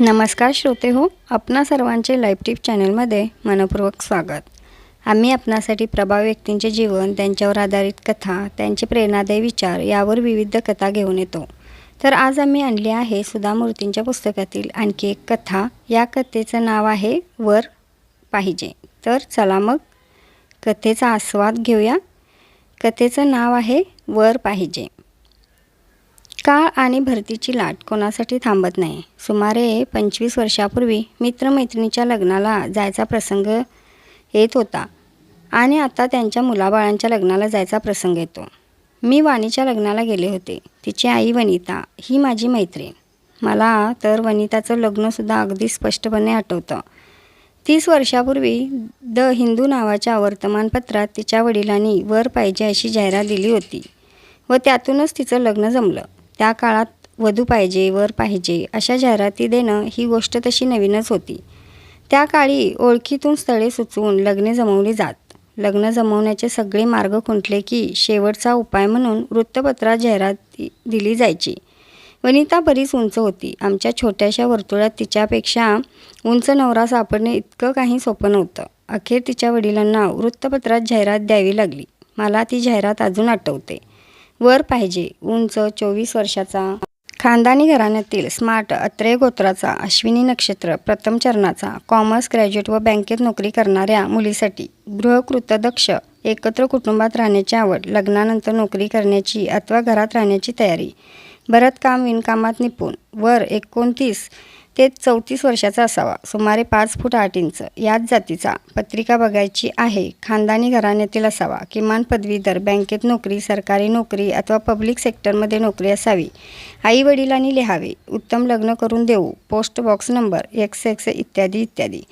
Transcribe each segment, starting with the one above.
नमस्कार श्रोते हो आपणा सर्वांचे लाईव्ह टिप चॅनलमध्ये मनपूर्वक स्वागत. आम्ही आपणासाठी प्रभावी व्यक्तींचे जीवन त्यांच्यावर आधारित कथा त्यांचे प्रेरणादायी विचार यावर विविध कथा घेऊन येतो. तर आज आम्ही आणली आहे सुधा मूर्तींच्या पुस्तकातील आणखी एक कथा. या कथेचं नाव आहे वर पाहिजे. तर चला मग कथेचा आस्वाद घेऊया. कथेचं नाव आहे वर पाहिजे. काळ आणि भरतीची लाट कोणासाठी थांबत नाही. सुमारे पंचवीस वर्षापूर्वी मित्रमैत्रिणीच्या लग्नाला जायचा प्रसंग येत होता आणि आता त्यांच्या मुलाबाळांच्या लग्नाला जायचा प्रसंग येतो. मी वाणीच्या लग्नाला गेले होते. तिची आई वनिता ही माझी मैत्रीण. मला तर वनिताचं लग्नसुद्धा अगदी स्पष्टपणे आठवतं. तीस वर्षापूर्वी द हिंदू नावाच्या वर्तमानपत्रात तिच्या वडिलांनी वर पाहिजे अशी जाहिरात दिली होती व त्यातूनच तिचं लग्न जमलं. त्या काळात वधू पाहिजे वर पाहिजे अशा जाहिराती देणं ही गोष्ट तशी नवीनच होती. त्या काळी ओळखीतून स्थळे सुचवून लग्ने जमवली जात. लग्न जमवण्याचे सगळे मार्ग खुंटले की शेवटचा उपाय म्हणून वृत्तपत्रात जाहिरात दिली जायची. वनिता बरीच उंच होती. आमच्या छोट्याशा वर्तुळात तिच्यापेक्षा उंच नवरा सापडणे इतकं काही सोपं नव्हतं. अखेर तिच्या वडिलांना वृत्तपत्रात जाहिरात द्यावी लागली. मला ती जाहिरात अजून आठवते. वर पाहिजे. उंच चोवीस वर्षाचा. खानदानी घराण्यातील स्मार्ट अत्रेय गोत्राचा अश्विनी नक्षत्र प्रथम चरणाचा कॉमर्स ग्रॅज्युएट व बँकेत नोकरी करणाऱ्या मुलीसाठी गृहकृतदक्ष एकत्र कुटुंबात राहण्याची आवड लग्नानंतर नोकरी करण्याची अथवा घरात राहण्याची तयारी. भरतकाम विणकामात निपुण. वर एकोणतीस ते चौतीस वर्षाचा असावा. सुमारे पाच फूट आठ इंच. याच जातीचा. पत्रिका बघायची आहे. खानदानी घराण्यातील असावा. किमान पदवीधर बँकेत नोकरी सरकारी नोकरी अथवा पब्लिक सेक्टरमध्ये नोकरी असावी. आई वडिलांनी लिहावे. उत्तम लग्न करून देऊ. Post box number X X इत्यादी इत्यादी.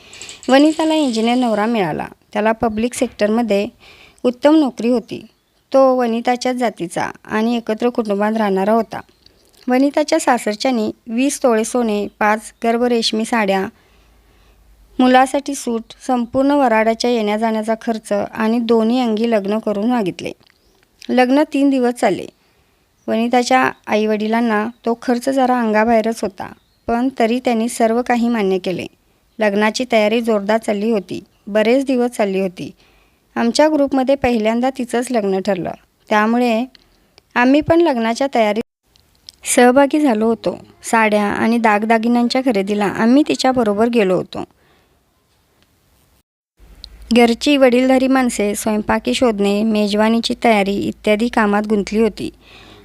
वनिताला इंजिनियर नवरा मिळाला. त्याला पब्लिक सेक्टरमध्ये उत्तम नोकरी होती. तो वनिताच्याच जातीचा आणि एकत्र कुटुंबात राहणारा होता. वनिताच्या सासरच्यानी वीस तोळे सोने पाच गर्भ रेशमी साड्या मुलासाठी सूट संपूर्ण वराडाच्या येण्या जाण्याचा खर्च आणि दोन्ही अंगी लग्न करून मागितले. लग्न तीन दिवस चालले. वनिताच्या आईवडिलांना तो खर्च जरा अंगाबाहेरच होता पण तरी त्यांनी सर्व काही मान्य केले. लग्नाची तयारी जोरदार चालली होती बरेच दिवस चालली होती. आमच्या ग्रुपमध्ये पहिल्यांदा तिचंच लग्न ठरलं. त्यामुळे आम्ही पण लग्नाच्या तयारीत सहभागी झालो होतो. साड्या आणि दागदागिन्यांच्या खरेदीला आम्ही तिच्याबरोबर गेलो होतो. घरची वडीलधारी माणसे स्वयंपाकी शोधणे मेजवानीची तयारी इत्यादी कामात गुंतली होती.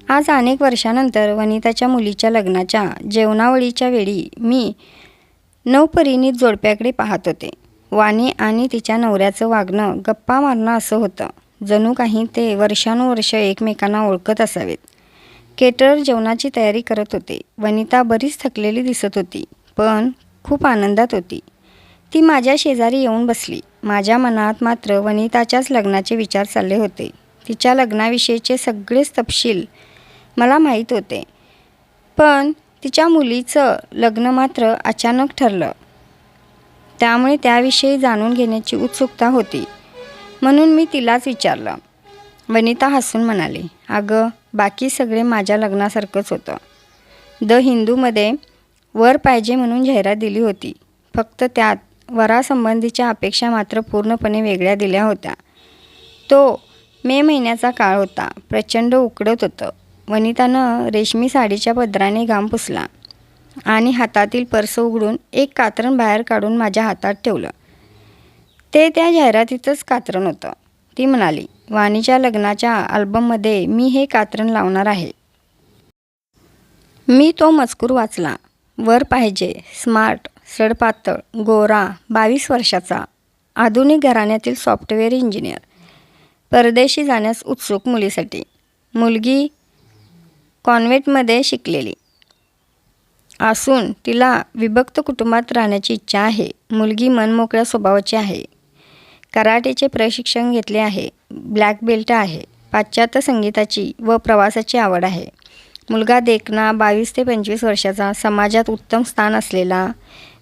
आज अनेक वर्षानंतर वनिताच्या मुलीच्या लग्नाच्या जेवणावळीच्या वेळी मी नवपरिणित जोडप्याकडे पाहत होते. वाणी आणि तिच्या नवऱ्याचं वागणं गप्पा मारणं असं होतं. जणू काही ते वर्षानुवर्ष एकमेकांना ओळखत असावेत. केटर जेवणाची तयारी करत होते. वनिता बरीच थकलेली दिसत होती पण खूप आनंदात होती. ती माझ्या शेजारी येऊन बसली. माझ्या मनात मात्र वनिताच्याच लग्नाचे विचार चालले होते. तिच्या लग्नाविषयीचे सगळेच तपशील मला माहीत होते. पण तिच्या मुलीचं लग्न मात्र अचानक ठरलं. त्यामुळे त्याविषयी जाणून घेण्याची उत्सुकता होती. म्हणून मी तिलाच विचारलं. वनिता हसून म्हणाली अगं बाकी सगळे माझ्या लग्नासारखंच होतं. द हिंदूमध्ये वर पाहिजे म्हणून जाहिरात दिली होती. फक्त त्यात वरासंबंधीच्या अपेक्षा मात्र पूर्णपणे वेगळ्या दिल्या होत्या. तो मे महिन्याचा काळ होता. प्रचंड उकडत होतं. वनितानं रेशमी साडीच्या पदराने घाम पुसला आणि हातातील पर्स उघडून एक कातरण बाहेर काढून माझ्या हातात ठेवलं. ते त्या जाहिरातीतच कातरण होतं. ती म्हणाली वाणीच्या लग्नाच्या अल्बममध्ये मी हे कात्रण लावणार आहे. मी तो मजकूर वाचला. वर पाहिजे स्मार्ट सडपातळ गोरा बावीस वर्षाचा आधुनिक घराण्यातील सॉफ्टवेअर इंजिनियर. परदेशी जाण्यास उत्सुक मुलीसाठी. मुलगी कॉन्व्हेंटमध्ये शिकलेली. असून तिला विभक्त कुटुंबात राहण्याची इच्छा आहे. मुलगी मनमोकळ्या स्वभावाची आहे. कराटेचे प्रशिक्षण घेतले आहे. ब्लॅक बेल्ट आहे. पाश्चात्य संगीताची व प्रवासाची आवड आहे. मुलगा देखना बावीस ते पंचवीस वर्षाचा समाजात उत्तम स्थान असलेला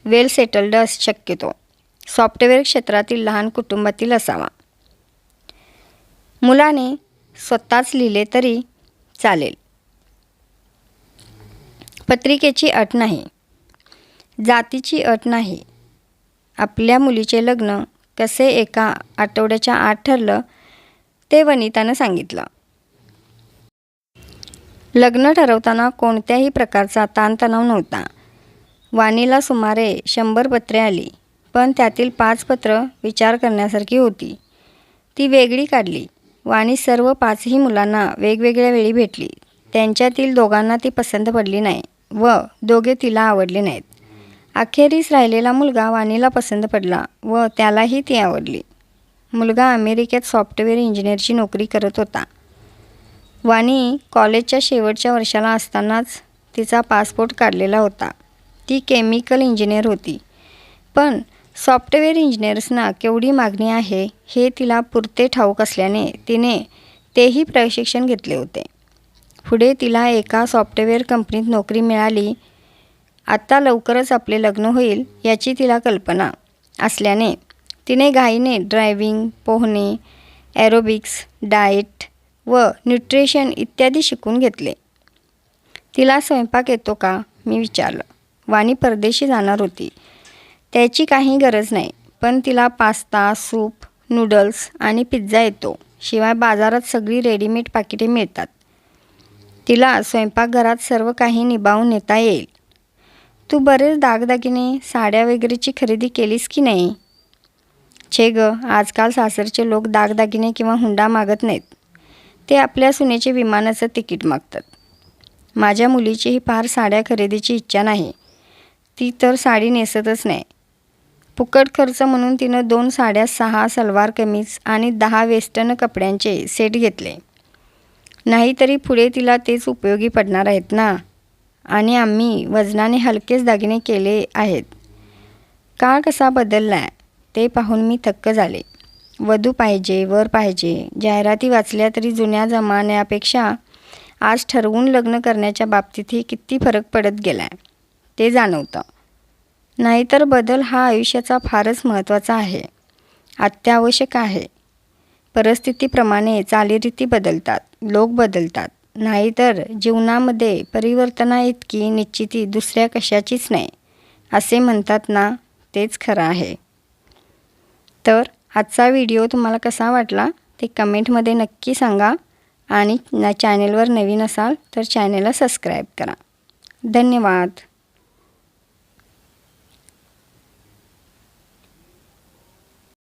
वेल सेटल्ड अस शक्यतो. सॉफ्टवेअर क्षेत्रातील लहान कुटुंबातील असावा. मुलाने स्वतःच लिहिले तरी चालेल. पत्रिकेची अट नाही. जातीची अट नाही. आपल्या मुलीचे लग्न कसे एका आठवड्याच्या आत ठरलं ते वनितानं सांगितलं. लग्न ठरवताना कोणत्याही प्रकारचा ताणतणाव नव्हता. वाणीला सुमारे शंभर पत्रे आली पण त्यातील पाच पत्र विचार करण्यासारखी होती. ती वेगळी काढली. वाणी सर्व पाचही मुलांना वेगवेगळ्या वेळी भेटली. त्यांच्यातील दोघांना ती पसंत पडली नाही व दोघे तिला आवडले नाहीत. अखेरीस राहिलेला मुलगा वाणीला पसंत पडला व त्यालाही ती आवडली. मुलगा अमेरिकेत सॉफ्टवेअर इंजिनिअरची नोकरी करत होता. वाणी कॉलेजच्या शेवटच्या वर्षाला असतानाच तिचा पासपोर्ट काढलेला होता. ती केमिकल इंजिनियर होती. पण सॉफ्टवेअर इंजिनियर्सना केवढी मागणी आहे हे तिला पुरते ठाऊक असल्याने तिने तेही प्रशिक्षण घेतले होते. पुढे तिला एका सॉफ्टवेअर कंपनीत नोकरी मिळाली आत्ता लवकरच आपले लग्न होईल याची तिला कल्पना असल्याने तिने घाईने ड्रायव्हिंग पोहणे ॲरोबिक्स डाएट व न्यूट्रिशन इत्यादी शिकून घेतले. तिला स्वयंपाक येतो का? मी विचारलं. वाणी परदेशी जाणार होती. त्याची काही गरज नाही पण तिला पास्ता सूप नूडल्स आणि पिझ्झा येतो. शिवाय बाजारात सगळी रेडीमेड पाकिटे मिळतात. तिला स्वयंपाकघरात सर्व काही निभावून नेता येईल. तू बरेच दागदागिने साड्या वगैरेची खरेदी केलीस की नाही? छे ग आजकाल सासरचे लोक दागदागिने किंवा हुंडा मागत नाहीत. ते आपल्या सुनेचे विमानाचं तिकीट मागतात. माझ्या मुलीचीही फार साड्या खरेदीची इच्छा नाही. ती तर साडी नेसतच नाही. फुकट खर्च म्हणून तिनं दोन साड्या सहा सलवार कमीज आणि दहा वेस्टर्न कपड्यांचे सेट घेतले. नाहीतरी पुढे तिला तेच उपयोगी पडणार आहेत ना? आणि आम्ही वजनाने हलकेच दागिने केले आहेत. काळ कसा बदलला आहे ते पाहून मी थक्क झाले. वधू पाहिजे वर पाहिजे जाहिराती वाचल्या तरी जुन्या जमान्यापेक्षा आज ठरवून लग्न करण्याच्या बाबतीतही किती फरक पडत गेला आहे ते जाणवतं. नाहीतर बदल हा आयुष्याचा फारच महत्त्वाचा आहे. अत्यावश्यक आहे. परिस्थितीप्रमाणे चालीरीती बदलतात लोक बदलतात. नाहीतर जीवनामध्ये परिवर्तना इतकी निश्चिती दुसऱ्या कशाचीच नाही असे म्हणतात ना तेच खरं आहे. तर आजचा व्हिडिओ तुम्हाला कसा वाटला ते कमेंटमध्ये नक्की सांगा आणि चॅनेलवर नवीन असाल तर चॅनेलला सबस्क्राईब करा. धन्यवाद.